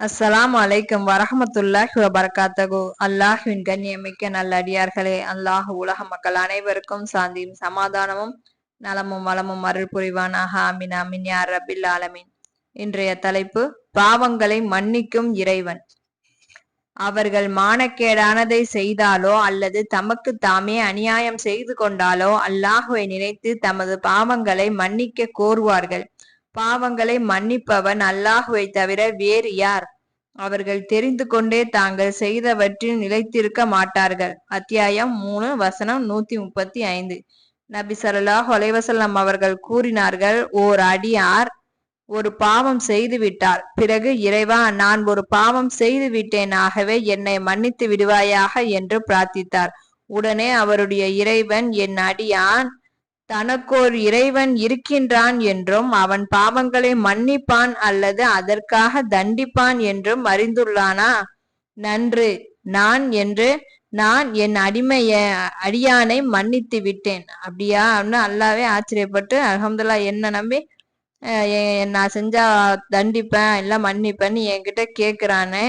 அஸ்லாம் அலைக்கும் வரஹமத்துல்லாஹி வபரகாத்தகு அல்லாஹுவின் கண்ணியமிக்க நல்லடியார்களே அல்லாஹ் உலக மக்கள் அனைவருக்கும் சாந்தியும் சமாதானமும் நலமும் வளமும் அருள் புரிவானாக. அமின் அமின் யார் ரபில் ஆலமின். இன்றைய தலைப்பு பாவங்களை மன்னிக்கும் இறைவன். அவர்கள் மானக்கேடானதை செய்தாலோ அல்லது தமக்கு தாமே அநியாயம் செய்து கொண்டாலோ அல்லாஹுவை நினைத்து தமது பாவங்களை மன்னிக்க கோருவார்கள். பாவங்களை மன்னிப்பவன் அல்லாஹுவை தவிர வேறு யார்? அவர்கள் தெரிந்து கொண்டே தாங்கள் செய்தவற்றில் நிலைத்திருக்க மாட்டார்கள். அத்தியாயம் மூணு வசனம் நூத்தி முப்பத்தி ஐந்து. நபி சல்லாஹ் ஹொலைவசல்லம் அவர்கள் கூறினார்கள் ஓர் அடியார் ஒரு பாவம் செய்து விட்டார். பிறகு இறைவா நான் ஒரு பாவம் செய்து விட்டேன். ஆகவே என்னை மன்னித்து விடுவாயாக என்று பிரார்த்தித்தார். உடனே அவருடைய இறைவன் என் அடியான் தனக்கோர் இறைவன் இருக்கின்றான் என்றும் அவன் பாவங்களை மன்னிப்பான் அல்லது அதற்காக தண்டிப்பான் என்றும் அறிந்துள்ளானா? நன்று. நான் என்று நான் என் அடிமைய அடியானை மன்னித்து விட்டேன். அப்படியா? அப்படின்னு அல்லாவே ஆச்சரியப்பட்டு அகமதுல்லா என்ன நம்பி நான் செஞ்சா தண்டிப்பேன் இல்ல மன்னிப்பேன்னு என்கிட்ட கேக்குறானே.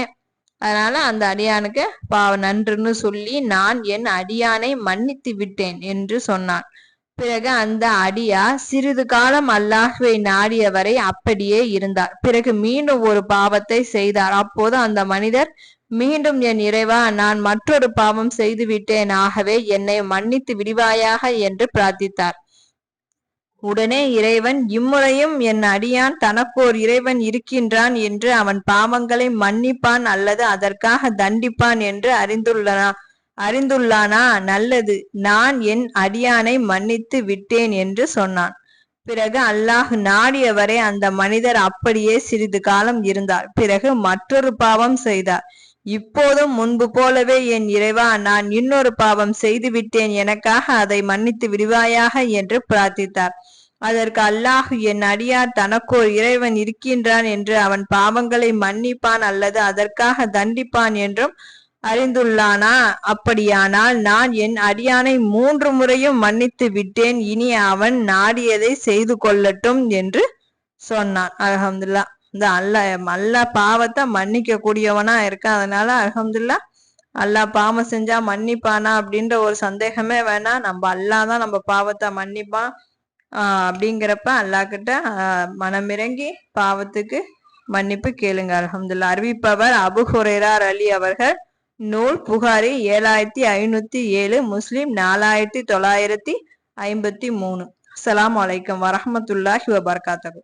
அதனால அந்த அடியானுக்கு பாவ நன்றுன்னு சொல்லி நான் என் அடியானை மன்னித்து விட்டேன் என்று சொன்னான். பிறகு அந்த அடியா சிறிது காலம் அல்லாஹுவை நாடியவரை அப்படியே இருந்தார். பிறகு மீண்டும் ஒரு பாவத்தை செய்தார். அப்போது அந்த மனிதர் மீண்டும் என் இறைவா நான் மற்றொரு பாவம் செய்து விட்டேன் ஆகவே என்னை மன்னித்து விடுவாயாக என்று பிரார்த்தித்தார். உடனே இறைவன் இம்முறையும் என் அடியான் தனக்கோர் இறைவன் இருக்கின்றான் என்று அவன் பாவங்களை மன்னிப்பான் அல்லது அதற்காக தண்டிப்பான் என்று அறிந்துள்ளனா. அறிந்துள்ளானா? நல்லது. நான் என் அடியானை மன்னித்து விட்டேன் என்று சொன்னான். பிறகு அல்லாஹ் நாடியவரை அந்த மனிதர் அப்படியே சிறிது காலம் இருந்தார். பிறகு மற்றொரு பாவம் செய்தார். இப்போதும் முன்பு போலவே என் இறைவா நான் இன்னொரு பாவம் செய்து விட்டேன். எனக்காக அதை மன்னித்து விடுவாயாக என்று பிரார்த்தித்தார். அதற்கு அல்லாஹ் என் அடியார் தனக்கோர் இறைவன் இருக்கின்றான் என்று அவன் பாவங்களை மன்னிப்பான் அல்லது அதற்காக தண்டிப்பான் என்றும் அறிந்துள்ளானா? அப்படியானால் நான் என் அடியானை மூன்று முறையும் மன்னித்து விட்டேன். இனி அவன் நாடியதை செய்து கொள்ளட்டும் என்று சொன்னான். அலமதுல்லா இந்த அல்ல அல்ல பாவத்தை மன்னிக்க கூடியவனா இருக்கான் அதனால அலமதுல்லா அல்லா பாவம் செஞ்சா மன்னிப்பானா அப்படின்ற ஒரு சந்தேகமே வேணாம். நம்ம அல்லாதான் நம்ம பாவத்தை மன்னிப்பான். ஆஹ் அப்படிங்கிறப்ப அல்லா கிட்ட மனமிறங்கி பாவத்துக்கு மன்னிப்பு கேளுங்க. அலமதுல்லா அறிவிப்பவர் அபு ஹுரேரார் அலி அவர்கள். நூல் புகாரி ஏழாயிரத்தி ஐநூத்தி ஏழு முஸ்லிம் நாலாயிரத்தி தொள்ளாயிரத்தி ஐம்பத்தி மூணு. அஸ்லாம் வலைக்கம் வரமத்துல்லாஹி வபர்காத்தகு